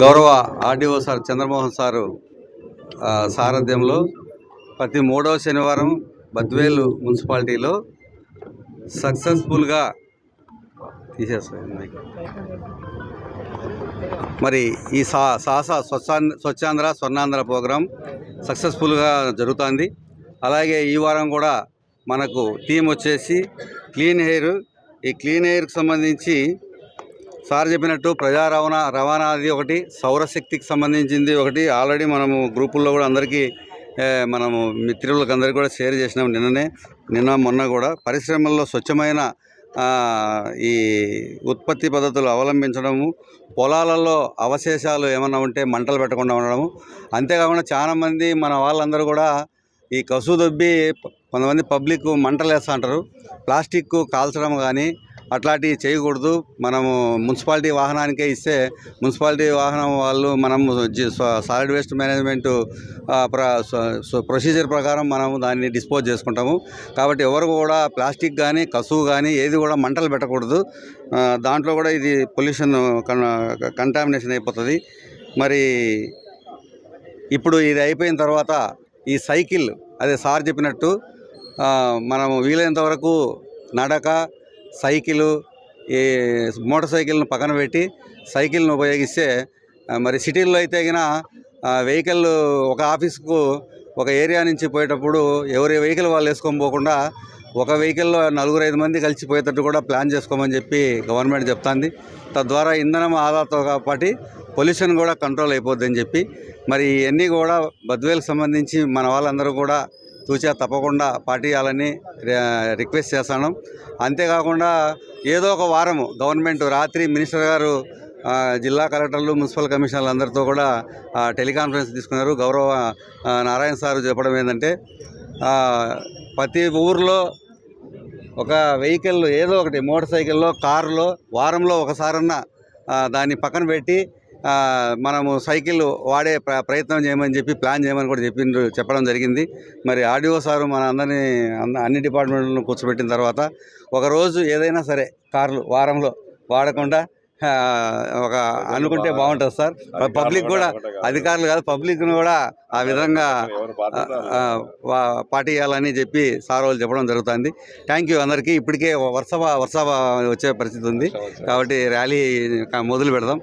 గౌరవ RDO sir Chandramohan sir సారథ్యంలో ప్రతి మూడవ శనివారం బద్వేలు మున్సిపాలిటీలో సక్సెస్ఫుల్గా తీసేస్తాయి మరి ఈ సా సాస స్వచ్ఛాంధ్ర స్వచ్ఛాంధ్ర స్వర్ణాంధ్ర ప్రోగ్రాం సక్సెస్ఫుల్గా జరుగుతుంది. అలాగే ఈ వారం కూడా మనకు టీం వచ్చేసి క్లీన్ ఎయిర్ ఈ క్లీన్ ఎయిర్కి సంబంధించి సార్ చెప్పినట్టు ప్రజా రవాణా రవాణా అది ఒకటి సౌరశక్తికి సంబంధించింది ఒకటి. ఆల్రెడీ మనము గ్రూపుల్లో కూడా అందరికీ మనము మిత్రులకు అందరికీ కూడా షేర్ చేసినాం నిన్ననే. నిన్న మొన్న కూడా పరిశ్రమల్లో స్వచ్ఛమైన ఈ ఉత్పత్తి పద్ధతులు అవలంబించడము పొలాలలో అవశేషాలు ఏమన్నా ఉంటే మంటలు పెట్టకుండా ఉండడము. అంతేకాకుండా చాలామంది మన వాళ్ళందరూ కూడా ఈ కసు దొబ్బి కొంతమంది పబ్లిక్ మంటలు వేస్తూ అంటారు. ప్లాస్టిక్ కాల్చడం కానీ అట్లాంటివి చేయకూడదు. మనము మున్సిపాలిటీ వాహనానికే ఇస్తే మున్సిపాలిటీ వాహనం వాళ్ళు మనము సాలిడ్ వేస్ట్ మేనేజ్మెంట్ ప్ర ప్రొసీజర్ ప్రకారం మనము దాన్ని డిస్పోజ్ చేసుకుంటాము. కాబట్టి ఎవరు కూడా ప్లాస్టిక్ కానీ కసువు కానీ ఏది కూడా మంటలు పెట్టకూడదు. దాంట్లో కూడా ఇది పొల్యూషన్ కంటామినేషన్ అయిపోతుంది. మరి ఇప్పుడు ఇది అయిపోయిన తర్వాత ఈ సైకిల్ అదే సార్ చెప్పినట్టు మనము వీలైనంత వరకు నడక సైకిలు ఈ మోటార్ సైకిల్ను పక్కన పెట్టి సైకిల్ను ఉపయోగిస్తే మరి సిటీల్లో అయితే కన్నా వెహికల్ ఒక ఆఫీస్కు ఒక ఏరియా నుంచి పోయేటప్పుడు ఎవరి వెహికల్ వాళ్ళు వేసుకొని పోకుండా ఒక వెహికల్లో నలుగురు ఐదు మంది కలిసి పోయేటట్టు కూడా ప్లాన్ చేసుకోమని చెప్పి గవర్నమెంట్ చెప్తాంది. తద్వారా ఇంధనం ఆదాతో పాటు పొల్యూషన్ కూడా కంట్రోల్ అయిపోద్దని చెప్పి మరి ఇవన్నీ కూడా బద్వేలకు సంబంధించి మన వాళ్ళందరూ కూడా తూచా తప్పకుండా పాటించాలని రిక్వెస్ట్ చేస్తాను. అంతేకాకుండా ఏదో ఒక వారము గవర్నమెంట్ రాత్రి మినిస్టర్ గారు జిల్లా కలెక్టర్లు మున్సిపల్ కమిషనర్లు అందరితో కూడా టెలికాన్ఫరెన్స్ తీసుకున్నారు. గౌరవ నారాయణ సార్ చెప్పడం ఏంటంటే ప్రతి ఊర్లో ఒక వెహికల్ ఏదో ఒకటి మోటార్ సైకిల్లో కారులో వారంలో ఒకసారన్నా దాన్ని పక్కన పెట్టి మనము సైకిల్ వాడే ప్ర- ప్రయత్నం చేయమని చెప్పి ప్లాన్ చేయమని కూడా చెప్పిండ్రు చెప్పడం జరిగింది. మరి ఆర్డీఓ సారు మన అందరినీ అన్న- అన్ని డిపార్ట్మెంట్లను కూర్చోబెట్టిన తర్వాత ఒకరోజు ఏదైనా సరే కార్లు వారంలో వాడకుండా ఒక అనుకుంటే బాగుంటుంది సార్. పబ్లిక్ కూడా అధికారులు కాదు పబ్లిక్ను కూడా ఆ విధంగా పాటించాలని చెప్పి సార్ వాళ్ళు చెప్పడం జరుగుతుంది. థ్యాంక్ యూ అందరికీ. ఇప్పటికే వర్ష వర్ష వచ్చే పరిస్థితి ఉంది. కాబట్టి ర్యాలీ మొదలు పెడదాం.